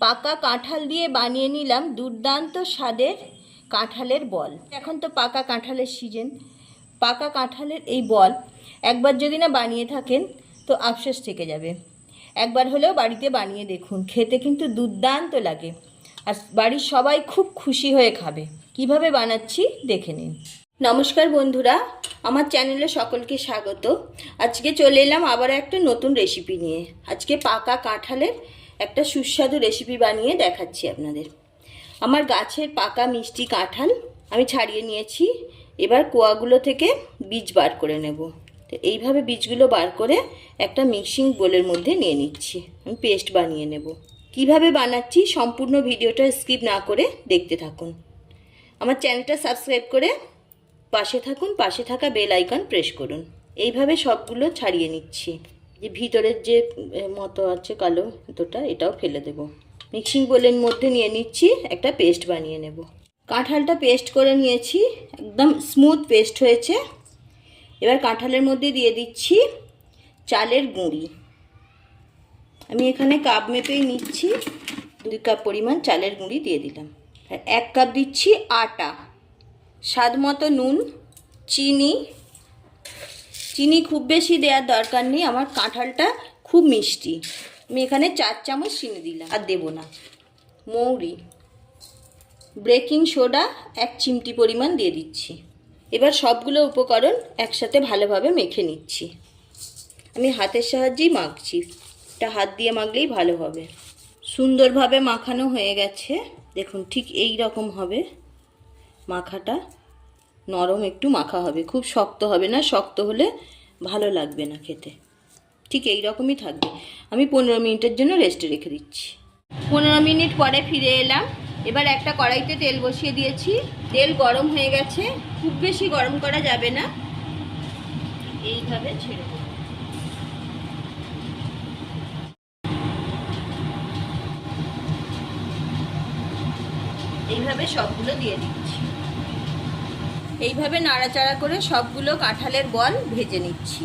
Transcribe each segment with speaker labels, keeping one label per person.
Speaker 1: পাকা কাঁঠাল দিয়ে বানিয়ে নিলাম দুর্দান্ত স্বাদের কাঁঠালের বল। এখন তো পাকা কাঁঠালের সিজন পাকা কাঁঠালের এই বল একবার যদি না বানিয়ে থাকেন, তো আফসোস থেকে যাবে। একবার হলেও বাড়িতে বানিয়ে দেখুন, খেতে কিন্তু দুর্দান্ত লাগে। আর বাড়ির সবাই খুব খুশি হয়ে খাবে। কীভাবে বানাচ্ছি দেখে নিন। নমস্কার বন্ধুরা, আমার চ্যানেলে সকলকে স্বাগত। আজকে চলে এলাম আবার একটা নতুন রেসিপি নিয়ে। আজকে পাকা কাঁঠালের একটা সুস্বাদু রেসিপি বানিয়ে দেখাচ্ছি আপনাদের। আমার গাছের পাকা মিষ্টি কাঁঠাল আমি ছাড়িয়ে নিয়েছি। এবার কোয়াগুলো থেকে বীজ বার করে নেব। তো এইভাবে বীজগুলো বার করে একটা মিক্সিং বোলের মধ্যে নিয়ে নিচ্ছি। আমি পেস্ট বানিয়ে নেব। কীভাবে বানাচ্ছি সম্পূর্ণ ভিডিওটা স্কিপ না করে দেখতে থাকুন। আমার চ্যানেলটা সাবস্ক্রাইব করে পাশে থাকুন, পাশে থাকা বেল আইকন প্রেস করুন। এইভাবে সবগুলো ছাড়িয়ে নিচ্ছি। যে ভিতরের যে মতো আছে কালো মতোটা এটাও ফেলে দেব। মিক্সিং বোলের মধ্যে নিয়ে নিচ্ছি, একটা পেস্ট বানিয়ে নেব। কাঁঠালটা পেস্ট করে নিয়েছি, একদম স্মুথ পেস্ট হয়েছে। এবার কাঁঠালের মধ্যে দিয়ে দিচ্ছি চালের গুঁড়ি। আমি এখানে কাপ মেপেই নিচ্ছি, দুই কাপ পরিমাণ চালের গুঁড়ি দিয়ে দিলাম। এক কাপ দিচ্ছি আটা। স্বাদ মতো নুন, চিনি চিনি খুব বেশি দেওয়ার দরকার নেই, আমার কাঁঠালটা খুব মিষ্টি। আমি এখানে চার চামচ চিনি দিলাম। আর দেবো না। মৌরি ব্রেকিং সোডা, এক চিমটি পরিমাণ দিয়ে দিচ্ছি। এবার সবগুলো উপকরণ একসাথে ভালোভাবে মেখে নিচ্ছি। আমি হাতের সাহায্যেই মাখছি। এটা হাত দিয়ে মাখলেই ভালো হবে। সুন্দরভাবে মাখানো হয়ে গেছে। দেখুন, ঠিক এই রকম হবে মাখাটা। নরম একটু মাখা হবে। খুব শক্ত হবে না, শক্ত হলে ভালো লাগবে না খেতে। ঠিক এই রকমই থাকবে। আমি পনেরো মিনিটের জন্য রেস্টে রেখে দিচ্ছি। পনেরো মিনিট পরে ফিরে এলাম। এবার একটা কড়াইতে তেল বসিয়ে দিয়েছি। তেল গরম হয়ে গেছে। খুব বেশি গরম করা যাবে না। এইভাবে ছেড়ে এইভাবে সবগুলো দিয়ে দিচ্ছি। এইভাবে নাড়াচাড়া করে সবগুলো কাঁঠালের বল ভেজে নিচ্ছি।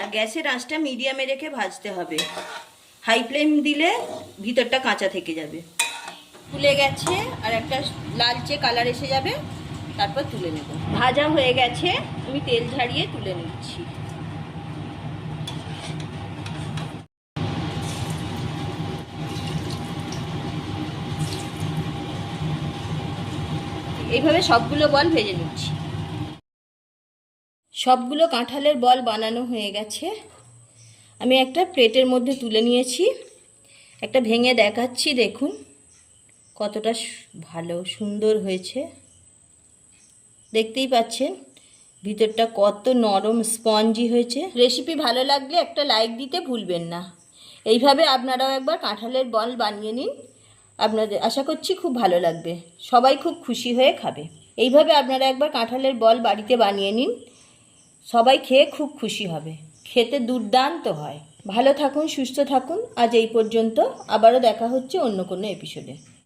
Speaker 1: আর গ্যাসের আঁচটা মিডিয়ামে রেখে ভাজতে হবে। হাই ফ্লেম দিলে ভিতরটা কাঁচা থেকে যাবে। তুলে গেছে আর একটা লালচে কালার এসে যাবে। তারপর তুলে নেব। ভাজা হয়ে গেছে। আমি তেল ঝাড়িয়ে তুলে নিচ্ছি। এইভাবে সবগুলো বল ভেজে নিচ্ছি। সবগুলো কাঁঠালের বল বানানো হয়ে গেছে। আমি একটা প্লেটের মধ্যে তুলে নিয়েছি। একটা ভেঙে দেখাচ্ছি, দেখুন। কতটা ভালো, সুন্দর হয়েছে। দেখতেই পাচ্ছেন, ভিতরটা কত নরম স্পঞ্জি হয়েছে। রেসিপি ভালো লাগলে একটা লাইক দিতে ভুলবেন না। এইভাবে আপনারাও একবার কাঁঠালের বল বানিয়ে নিন। আপনাদের আশা করছি খুব ভালো লাগবে। সবাই খুব খুশি হয়ে খাবে। এইভাবে আপনারা একবার কাঁঠালের বল বাড়িতে বানিয়ে নিন। সবাই খেয়ে খুব খুশি হবে। খেতে দুর্দান্ত হয়। ভালো থাকুন, সুস্থ থাকুন। আজ এই পর্যন্ত আবারও দেখা হচ্ছে অন্য কোনো এপিসোডে